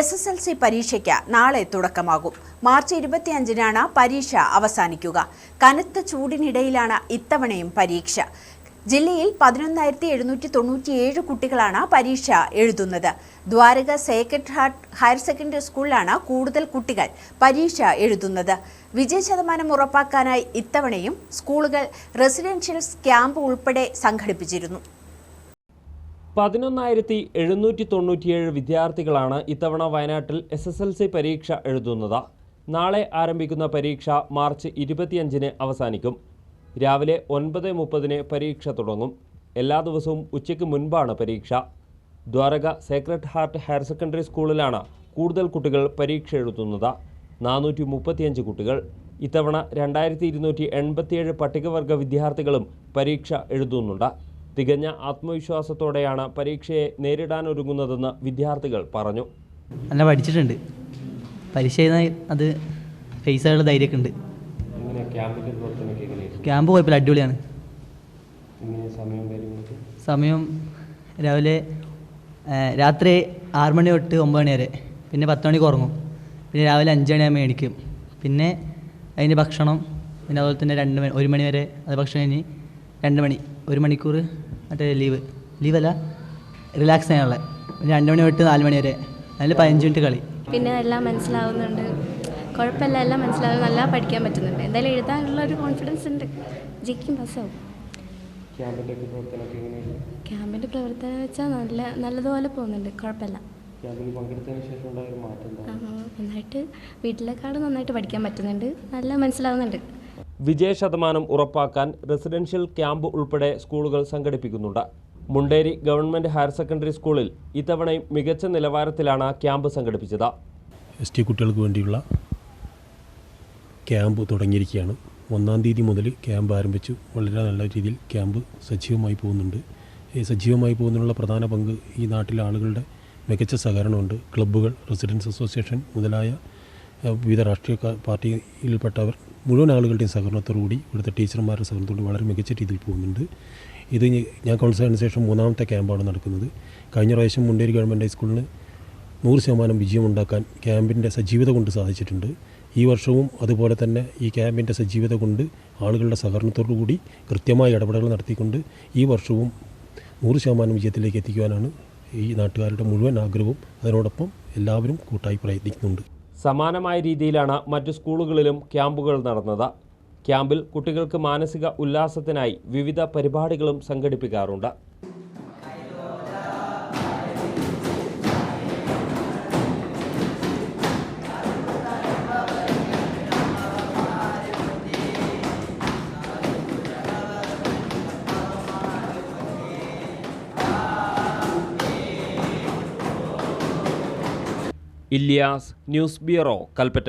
S S L C പരീക്ഷയ്ക്ക് നാളെ തുടക്കമാകും. മാർച്ച് ഇരുപത്തിയഞ്ചിനാണ് പരീക്ഷ അവസാനിക്കുക. കനത്ത ചൂടിനിടയിലാണ് ഇത്തവണയും പരീക്ഷ. ജില്ലയിൽ പതിനൊന്നായിരത്തി എഴുന്നൂറ്റി തൊണ്ണൂറ്റിയേഴ് കുട്ടികളാണ് പരീക്ഷ എഴുതുന്നത്. Dwaraka sacred heart higher secondary സ്കൂളിലാണ് കൂടുതൽ കുട്ടികൾ പരീക്ഷ എഴുതുന്നത്. വിജയ ശതമാനം ഉറപ്പാക്കാനായി ഇത്തവണയും സ്കൂളുകൾ റെസിഡൻഷ്യൽ ക്യാമ്പ് ഉൾപ്പെടെ സംഘടിപ്പിച്ചിരുന്നു. പതിനൊന്നായിരത്തി എഴുന്നൂറ്റി തൊണ്ണൂറ്റിയേഴ് വിദ്യാർത്ഥികളാണ് ഇത്തവണ വയനാട്ടിൽ എസ് എസ് എൽ സി പരീക്ഷ എഴുതുന്നത്. നാളെ ആരംഭിക്കുന്ന പരീക്ഷ മാർച്ച് ഇരുപത്തിയഞ്ചിന് അവസാനിക്കും. രാവിലെ ഒൻപത് മുപ്പതിന് പരീക്ഷ തുടങ്ങും. എല്ലാ ദിവസവും ഉച്ചയ്ക്ക് മുൻപാണ് പരീക്ഷ. Dwaraka sacred heart higher secondary സ്കൂളിലാണ് കൂടുതൽ കുട്ടികൾ പരീക്ഷ എഴുതുന്നത്. നാനൂറ്റി മുപ്പത്തിയഞ്ച് കുട്ടികൾ. ഇത്തവണ രണ്ടായിരത്തി ഇരുന്നൂറ്റി എൺപത്തിയേഴ് പട്ടികവർഗ വിദ്യാർത്ഥികളും പരീക്ഷ എഴുതുന്നുണ്ട്. തികഞ്ഞ ആത്മവിശ്വാസത്തോടെയാണ് പരീക്ഷയെ നേരിടാനൊരുങ്ങുന്നതെന്ന് വിദ്യാർത്ഥികൾ പറഞ്ഞു. നല്ല പഠിച്ചിട്ടുണ്ട്. പരീക്ഷ അത് ഫേസ് ആയുള്ള ധൈര്യമൊക്കെ ഉണ്ട്. ക്യാമ്പ് പോയപ്പോൾ അടിപൊളിയാണ്. സമയം രാവിലെ രാത്രി ആറ് മണി തൊട്ട് ഒമ്പത് മണി വരെ. പിന്നെ പത്ത് മണിക്ക് ഉറങ്ങും. പിന്നെ രാവിലെ അഞ്ച് മണിയാകുമ്പോൾ എണീക്കും. പിന്നെ അതിന്റെ ഭക്ഷണം പിന്നെ അതുപോലെ തന്നെ രണ്ട് മണി ഒരു മണി വരെ അത് ഭക്ഷണം കഴിഞ്ഞ് രണ്ട് മണി ഒരു മണിക്കൂർ മറ്റേ ലീവ് ലീവല്ല റിലാക്സ് ചെയ്യാനുള്ള. പിന്നെ രണ്ട് മണി തൊട്ട് നാല് മണി വരെ. അതിൽ പതിനഞ്ച് മിനിറ്റ് കളി. പിന്നെ എല്ലാം മനസ്സിലാവുന്നുണ്ട്. കുഴപ്പമില്ല എല്ലാം മനസ്സിലാവും നല്ല പഠിക്കാൻ പറ്റുന്നുണ്ട്. എന്തായാലും എഴുതാനുള്ള ഒരു കോൺഫിഡൻസ് ഉണ്ട്. ജയിക്കും പാസ്സാവും ക്യാമ്പിന്റെ പ്രവർത്തനം വെച്ചാൽ നല്ല നല്ലതുപോലെ പോകുന്നുണ്ട്. കുഴപ്പമില്ല. നന്നായിട്ട് വീട്ടിലേക്കാളും നന്നായിട്ട് പഠിക്കാൻ പറ്റുന്നുണ്ട്. നല്ല മനസ്സിലാവുന്നുണ്ട്. വിജയ ശതമാനം ഉറപ്പാക്കാൻ റെസിഡൻഷ്യൽ ക്യാമ്പ് ഉൾപ്പെടെ സ്കൂളുകൾ സംഘടിപ്പിക്കുന്നുണ്ട്. മുണ്ടേരി ഗവൺമെന്റ് ഹയർ സെക്കൻഡറി സ്കൂളിൽ ഇത്തവണയും മികച്ച നിലവാരത്തിലാണ് ക്യാമ്പ് സംഘടിപ്പിച്ചത്. എസ് ടി കുട്ടികൾക്ക് വേണ്ടിയുള്ള ക്യാമ്പ് തുടങ്ങിയിരിക്കുകയാണ്. ഒന്നാം തീയതി മുതൽ ക്യാമ്പ് ആരംഭിച്ചു. വളരെ നല്ല രീതിയിൽ ക്യാമ്പ് സജീവമായി പോകുന്നുണ്ട്. ഈ സജീവമായി പോകുന്നതിനുള്ള പ്രധാന പങ്ക് ഈ നാട്ടിലെ ആളുകളുടെ മികച്ച സഹകരണമുണ്ട്. ക്ലബ്ബുകൾ റെസിഡൻസ് അസോസിയേഷൻ മുതലായ വിവിധ രാഷ്ട്രീയ പാർട്ടിയിൽപ്പെട്ടവർ മുഴുവൻ ആളുകളുടെയും സഹകരണത്തോടുകൂടി ഇവിടുത്തെ ടീച്ചർമാരുടെ സഹകരണത്തോട് വളരെ മികച്ച രീതിയിൽ പോകുന്നുണ്ട്. ഇത് ഞാൻ കൗൺസിലറിന് ശേഷം മൂന്നാമത്തെ ക്യാമ്പാണ് നടക്കുന്നത്. കഴിഞ്ഞ പ്രാവശ്യം മുണ്ടേരി ഗവൺമെന്റ് ഹൈസ്കൂളിന് നൂറ് ശതമാനം വിജയമുണ്ടാക്കാൻ ക്യാമ്പിന്റെ സജീവത കൊണ്ട് സാധിച്ചിട്ടുണ്ട്. ഈ വർഷവും അതുപോലെ തന്നെ ഈ ക്യാമ്പിന്റെ സജീവത കൊണ്ട് ആളുകളുടെ സഹകരണത്തോടു കൂടി കൃത്യമായ ഇടപെടലുകൾ നടത്തിക്കൊണ്ട് ഈ വർഷവും നൂറ് ശതമാനം വിജയത്തിലേക്ക് എത്തിക്കുവാനാണ് ഈ നാട്ടുകാരുടെ മുഴുവൻ ആഗ്രഹവും. അതിനോടൊപ്പം എല്ലാവരും കൂട്ടായി പ്രയത്നിക്കുന്നുണ്ട്. സമാനമായ രീതിയിലാണ് മറ്റു സ്കൂളുകളിലും ക്യാമ്പുകൾ നടന്നത്. ക്യാമ്പിൽ കുട്ടികൾക്ക് മാനസിക ഉല്ലാസത്തിനായി വിവിധ പരിപാടികളും സംഘടിപ്പിക്കാറുണ്ട്. Ilyas news bureau Kalpetta.